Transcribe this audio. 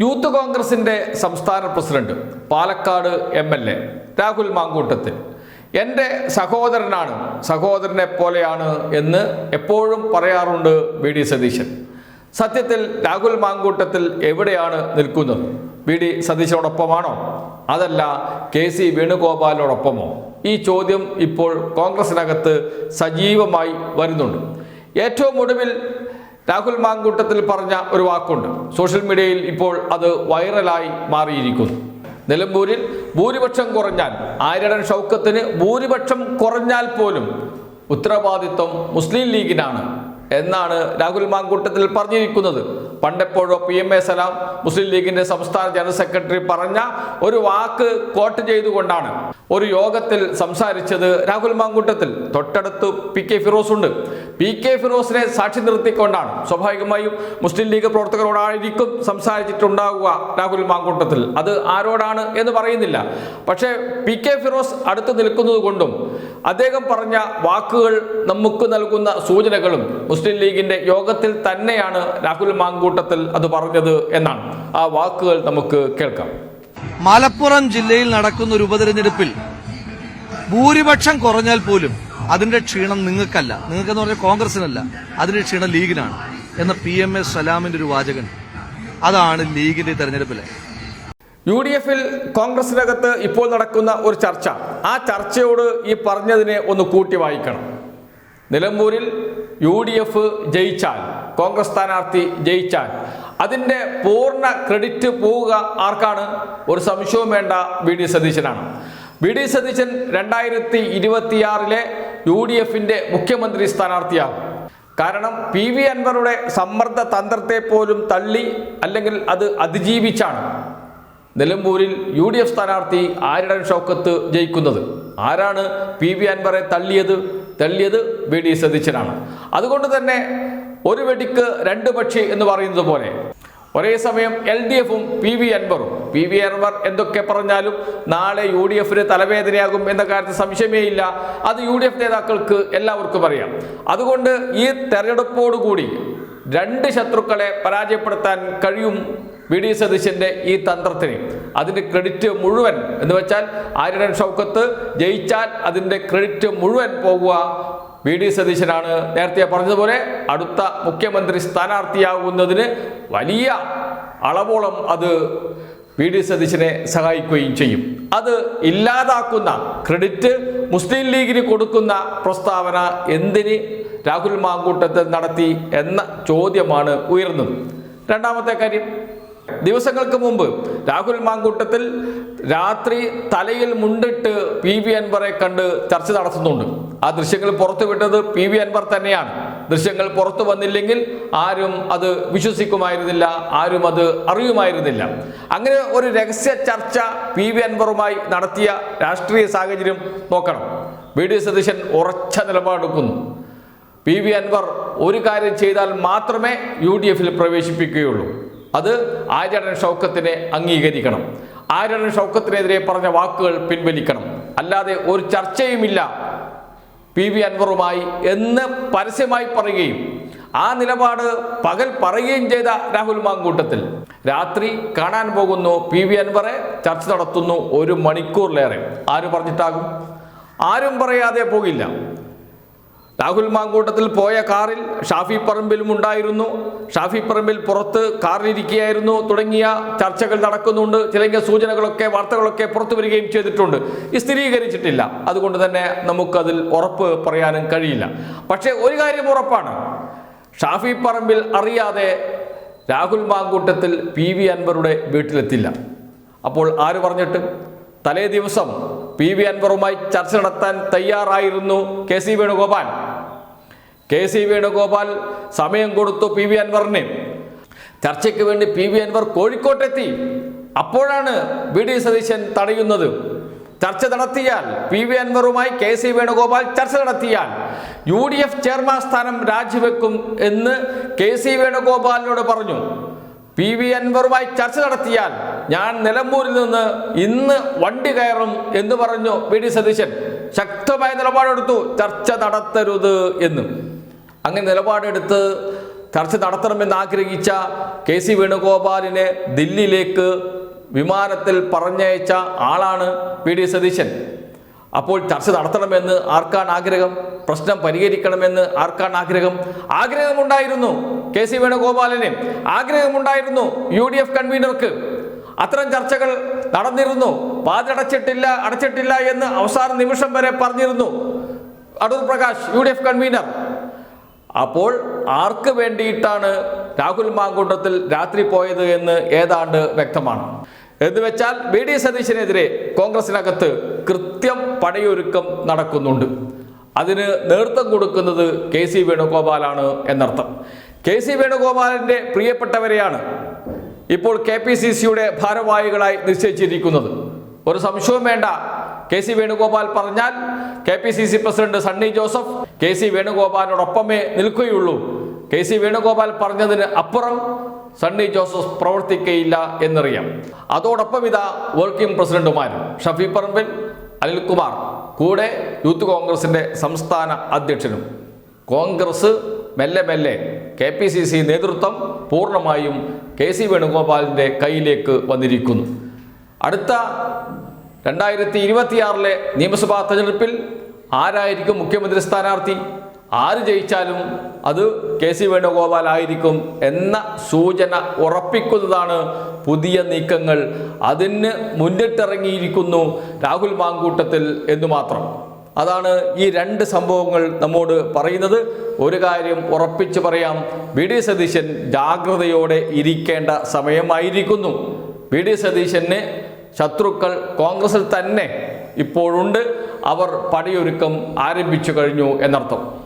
Youth കോൺഗ്രസിന്റെ സംസ്ഥാന president Palakkad M L A Rahul Mankoottathil. എന്റെ സഹോദരനാണ് സഹോദരനെ പോലെയാണ് എന്ന് എപ്പോഴും പറയാറുണ്ട് വി ഡി സതീശൻ. സത്യത്തിൽ രാഹുൽ മാങ്കൂട്ടത്തിൽ എവിടെയാണ് നിൽക്കുന്നത്? വി ഡി സതീശനോടൊപ്പമാണോ? അതല്ല കെ സി വേണുഗോപാലിനോടൊപ്പമോ? ഈ ചോദ്യം ഇപ്പോൾ കോൺഗ്രസിനകത്ത് സജീവമായി വരുന്നുണ്ട്. ഏറ്റവും ഒടുവിൽ രാഹുൽ മാങ്കൂട്ടത്തിൽ പറഞ്ഞ ഒരു വാക്കുണ്ട്. സോഷ്യൽ മീഡിയയിൽ ഇപ്പോൾ അത് വൈറലായി മാറിയിരിക്കുന്നു. നിലമ്പൂരിൽ ഭൂരിപക്ഷം കുറഞ്ഞാൽ ആര്യടൻ ഷൗക്കത്തിന് ഭൂരിപക്ഷം കുറഞ്ഞാൽ പോലും ഉത്തരവാദിത്വം മുസ്ലിം ലീഗിനാണ്. എന്നാണ് രാഹുൽ മാങ്കൂട്ടത്തിൽ പറഞ്ഞിരിക്കുന്നത്. പണ്ടെപ്പോഴോ P M A Salam Muslim ലീഗിന്റെ സംസ്ഥാന ജനറൽ സെക്രട്ടറി പറഞ്ഞ ഒരു വാക്ക് കോട്ട് ചെയ്തുകൊണ്ടാണ്. ഒരു യോഗത്തിൽ സംസാരിച്ചത് രാഹുൽ മാങ്കൂട്ടത്തിൽ. തൊട്ടടുത്ത് പി കെ ഫിറോസ് ഉണ്ട്. പി കെ ഫിറോസിനെ സാക്ഷി നിർത്തിക്കൊണ്ടാണ്. സ്വാഭാവികമായും മുസ്ലിം ലീഗ് പ്രവർത്തകരോടായിരിക്കും സംസാരിച്ചിട്ടുണ്ടാവുക രാഹുൽ മാങ്കൂട്ടത്തിൽ. അത് ആരോടാണ് എന്ന് പറയുന്നില്ല. പക്ഷേ പി കെ ഫിറോസ് അടുത്ത് നിൽക്കുന്നത് കൊണ്ടും അദ്ദേഹം പറഞ്ഞ വാക്കുകൾ നമുക്ക് നൽകുന്ന സൂചനകളും മുസ്ലിം ലീഗിന്റെ യോഗത്തിൽ തന്നെയാണ് രാഹുൽ മാങ്കൂട്ടത്തിൽ അത് പറഞ്ഞത് എന്നാണ്. ആ വാക്കുകൾ നമുക്ക് കേൾക്കാം. മലപ്പുറം ജില്ലയിൽ നടക്കുന്ന ഒരു ഉപതെരഞ്ഞെടുപ്പിൽ ഭൂരിപക്ഷം കുറഞ്ഞാൽ പോലും അതിന്റെ ക്ഷീണം നിങ്ങൾക്കല്ല. നിങ്ങൾക്കെന്ന് പറഞ്ഞാൽ കോൺഗ്രസിനല്ല. അതിന്റെ ക്ഷീണം ലീഗിനാണ് എന്ന പി എം എസ് സലാമിന്റെ ഒരു വാചകൻ. അതാണ് ലീഗിന്റെ തെരഞ്ഞെടുപ്പിലെ. യു ഡി എഫിൽ കോൺഗ്രസിനകത്ത് ഇപ്പോൾ നടക്കുന്ന ഒരു ചർച്ച. ആ ചർച്ചയോട് ഈ പറഞ്ഞതിനെ ഒന്ന് കൂട്ടി വായിക്കണം. നിലമ്പൂരിൽ യു ഡി എഫ് ജയിച്ചാൽ കോൺഗ്രസ് സ്ഥാനാർത്ഥി ജയിച്ചാൽ അതിന്റെ പൂർണ ക്രെഡിറ്റ് പോവുക ആർക്കാണ്? ഒരു സംശയവും വേണ്ട വി ഡി സതീശനാണ്. വി ഡി സതീശൻ രണ്ടായിരത്തി ഇരുപത്തിയാറിലെ യു ഡി എഫിന്റെ മുഖ്യമന്ത്രി സ്ഥാനാർത്ഥിയാകും കാരണം പി വി അൻവറുടെ സമ്മർദ്ദ തന്ത്രത്തെ പോലും തള്ളി അല്ലെങ്കിൽ അത് അതിജീവിച്ചാണ് നിലമ്പൂരിൽ യു ഡി എഫ് സ്ഥാനാർത്ഥി ആരിടൻ ഷൗക്കത്ത് ജയിക്കുന്നത്. ആരാണ് പി വി അൻവറെ തള്ളിയത്? തള്ളിയത് വി ഡി സതീശനാണ്. അതുകൊണ്ട് തന്നെ ഒരു വെടിക്ക് രണ്ട് പക്ഷി എന്ന് പറയുന്നത് പോലെ ഒരേ സമയം എൽ ഡി എഫും പി വി അൻവറും പി വി അൻവർ എന്തൊക്കെ പറഞ്ഞാലും നാളെ യു ഡി എഫിന് തലവേദനയാകും എന്ന കാര്യത്തിൽ സംശയമേ ഇല്ല. അത് യു ഡി എഫ് നേതാക്കൾക്ക് എല്ലാവർക്കും അറിയാം. അതുകൊണ്ട് ഈ തെരഞ്ഞെടുപ്പോടുകൂടി രണ്ട് ശത്രുക്കളെ പരാജയപ്പെടുത്താൻ കഴിയും വി ഡി സതീശന്റെ ഈ തന്ത്രത്തിന്. അതിന്റെ ക്രെഡിറ്റ് മുഴുവൻ എന്ന് വെച്ചാൽ ആര്യടൻ ഷൗക്കത്ത് ജയിച്ചാൽ അതിന്റെ ക്രെഡിറ്റ് മുഴുവൻ പോകുക വി ഡി സതീശനാണ് നേരത്തെ പറഞ്ഞതുപോലെ അടുത്ത മുഖ്യമന്ത്രി സ്ഥാനാർത്ഥിയാകുന്നതിന് വലിയ അളവോളം അത് വി ഡി സതീശനെ സഹായിക്കുകയും ചെയ്യും. അത് ഇല്ലാതാക്കുന്ന ക്രെഡിറ്റ് മുസ്ലിം ലീഗിന് കൊടുക്കുന്ന പ്രസ്താവന എന്തിന് രാഹുൽ മാങ്കൂട്ടത്തിൽ നടത്തി എന്ന ചോദ്യമാണ് ഉയർന്നത്. രണ്ടാമത്തെ കാര്യം ദിവസങ്ങൾക്ക് മുമ്പ് രാഹുൽ മാങ്കൂട്ടത്തിൽ രാത്രി തലയിൽ മുണ്ടിട്ട് പി വി അൻവറെ കണ്ട് ചർച്ച നടത്തുന്നുണ്ട്. ആ ദൃശ്യങ്ങൾ പുറത്തുവിട്ടത് പി വി അൻവർ തന്നെയാണ്. ദൃശ്യങ്ങൾ പുറത്തു വന്നില്ലെങ്കിൽ ആരും അത് വിശ്വസിക്കുമായിരുന്നില്ല ആരും അത് അറിയുമായിരുന്നില്ല. അങ്ങനെ ഒരു രഹസ്യ ചർച്ച പി വി അൻവറുമായി നടത്തിയ രാഷ്ട്രീയ സാഹചര്യം നോക്കണം. വി ഡി സതീശൻ ഉറച്ച നിലപാടെടുക്കുന്നു. പി വി അൻവർ ഒരു കാര്യം ചെയ്താൽ മാത്രമേ യു ഡി എഫിൽ പ്രവേശിപ്പിക്കുകയുള്ളൂ. അത് ആര്യടൻ ഷൗക്കത്തിനെ അംഗീകരിക്കണം. ആര്യടൻ ഷൗക്കത്തിനെതിരെ പറഞ്ഞ വാക്കുകൾ പിൻവലിക്കണം. അല്ലാതെ ഒരു ചർച്ചയുമില്ല. പി വി അൻവറുമായി എന്ന് പരസ്യമായി പറയുകയും ആ നിലപാട് പകൽ പറയുകയും ചെയ്ത രാഹുൽ മാങ്കൂട്ടത്തിൽ. രാത്രി കാണാൻ പോകുന്നു പി വി അൻവറെ. ചർച്ച നടത്തുന്നു ഒരു മണിക്കൂറിലേറെ. ആര് പറഞ്ഞിട്ടാകും? ആരും പറയാതെ പോകില്ല. രാഹുൽ മാങ്കൂട്ടത്തിൽ പോയ കാറിൽ ഷാഫി പറമ്പിലും ഉണ്ടായിരുന്നു. ഷാഫി പറമ്പിൽ പുറത്ത് കാറിലിരിക്കുകയായിരുന്നു തുടങ്ങിയ ചർച്ചകൾ നടക്കുന്നുണ്ട്. ചില സൂചനകളൊക്കെ വാർത്തകളൊക്കെ പുറത്തു വരികയും ചെയ്തിട്ടുണ്ട്. ഇത് സ്ഥിരീകരിച്ചിട്ടില്ല. അതുകൊണ്ട് തന്നെ നമുക്കതിൽ ഉറപ്പ് പറയാനും കഴിയില്ല. പക്ഷേ ഒരു കാര്യം ഉറപ്പാണ്. ഷാഫി പറമ്പിൽ അറിയാതെ രാഹുൽ മാങ്കൂട്ടത്തിൽ പി വി അൻവറുടെ വീട്ടിലെത്തില്ല. അപ്പോൾ ആര് പറഞ്ഞിട്ട്? തലേ ദിവസം പി വി അൻവറുമായി ചർച്ച നടത്താൻ തയ്യാറായിരുന്നു K C Venugopal. K C Venugopal സമയം കൊടുത്തു പി വി അൻവറിന്. ചർച്ചയ്ക്ക് വേണ്ടി പി വി അൻവർ കോഴിക്കോട്ടെത്തി. അപ്പോഴാണ് വി ഡി സതീശൻ തടയുന്നത്. ചർച്ച നടത്തിയാൽ പി വി അൻവറുമായി കെ സി വേണുഗോപാൽ ചർച്ച നടത്തിയാൽ യു ഡി എഫ് ചെയർമാൻ സ്ഥാനം രാജിവെക്കും എന്ന് കെ സി വേണുഗോപാലിനോട് പറഞ്ഞു. പി വി അൻവറുമായി ചർച്ച നടത്തിയാൽ ഞാൻ നിലമ്പൂരിൽ നിന്ന് ഇന്ന് വണ്ടി കയറും എന്ന് പറഞ്ഞു വി ഡി സതീശൻ. ശക്തമായ നിലപാടെടുത്തു. ചർച്ച നടത്തരുത് എന്ന്. അങ്ങനെ നിലപാടെടുത്ത് ചർച്ച നടത്തണമെന്ന് ആഗ്രഹിച്ച കെ സി വേണുഗോപാലിനെ ദില്ലിയിലേക്ക് വിമാനത്തിൽ പറഞ്ഞയച്ച ആളാണ് പി ഡി സതീശൻ. അപ്പോൾ ചർച്ച നടത്തണമെന്ന് ആർക്കാണ് ആഗ്രഹം? പ്രശ്നം പരിഹരിക്കണമെന്ന് ആർക്കാണ് ആഗ്രഹം? ആഗ്രഹമുണ്ടായിരുന്നു കെ സി വേണുഗോപാലിന്. ആഗ്രഹമുണ്ടായിരുന്നു യു ഡി എഫ് കൺവീനർക്ക്. അത്തരം ചർച്ചകൾ നടന്നിരുന്നു. പാതടച്ചിട്ടില്ല അടച്ചിട്ടില്ല എന്ന് അവസാന നിമിഷം വരെ പറഞ്ഞിരുന്നു. Adoor Prakash U D F convener. അപ്പോൾ ആർക്ക് വേണ്ടിയിട്ടാണ് രാഹുൽ മാങ്കുണ്ടത്തിൽ രാത്രി പോയത് എന്ന് ഏതാണ്ട് വ്യക്തമാണ്. എന്ന് വെച്ചാൽ ബി ഡി സതീശനെതിരെ കോൺഗ്രസിനകത്ത് കൃത്യം പടയൊരുക്കം നടക്കുന്നുണ്ട്. അതിന് നേതൃത്വം കൊടുക്കുന്നത് കെ സി വേണുഗോപാലാണ് എന്നർത്ഥം. കെ സി വേണുഗോപാലിന്റെ പ്രിയപ്പെട്ടവരെയാണ് ഇപ്പോൾ കെ പി സി സിയുടെ ഭാരവാഹികളായി നിശ്ചയിച്ചിരിക്കുന്നത്. ഒരു സംശയവും വേണ്ട കെ സി വേണുഗോപാൽ പറഞ്ഞാൽ K P C C president Sunny Joseph K C വേണുഗോപാലിനോടൊപ്പമേ നിൽക്കുകയുള്ളൂ. കെ സി വേണുഗോപാൽ പറഞ്ഞതിന് അപ്പുറം സണ്ണി ജോസഫ് പ്രവർത്തിക്കയില്ല എന്നറിയാം. അതോടൊപ്പം ഇതാ വർക്കിംഗ് പ്രസിഡന്റുമാരും ഷഫി പറമ്പിൽ അനിൽകുമാർ കൂടെ യൂത്ത് കോൺഗ്രസിന്റെ സംസ്ഥാന അധ്യക്ഷനും. കോൺഗ്രസ് മെല്ലെ മെല്ലെ കെ പി സി സി നേതൃത്വം പൂർണമായും കെ സി വേണുഗോപാലിന്റെ കയ്യിലേക്ക് വന്നിരിക്കുന്നു. അടുത്ത രണ്ടായിരത്തി ഇരുപത്തിയാറിലെ നിയമസഭാ തെരഞ്ഞെടുപ്പിൽ ആരായിരിക്കും മുഖ്യമന്ത്രി സ്ഥാനാർത്ഥി? ആര് ജയിച്ചാലും അത് കെ സി വേണുഗോപാൽ ആയിരിക്കും എന്ന സൂചന ഉറപ്പിക്കുന്നതാണ് പുതിയ നീക്കങ്ങൾ. അതിന് മുന്നിട്ടിറങ്ങിയിരിക്കുന്നു രാഹുൽ മാങ്കൂട്ടത്തിൽ എന്ന് മാത്രം. അതാണ് ഈ രണ്ട് സംഭവങ്ങൾ നമ്മോട് പറയുന്നത്. ഒരു കാര്യം ഉറപ്പിച്ചു പറയാം. വി. ഡി. സതീശൻ ജാഗ്രതയോടെ ഇരിക്കേണ്ട സമയമായിരിക്കുന്നു. വി. ഡി. സതീശന് ശത്രുക്കൾ കോൺഗ്രസിൽ തന്നെ ഇപ്പോഴുണ്ട്. അവർ പടിയൊരുക്കം ആരംഭിച്ചു കഴിഞ്ഞു എന്നർത്ഥം.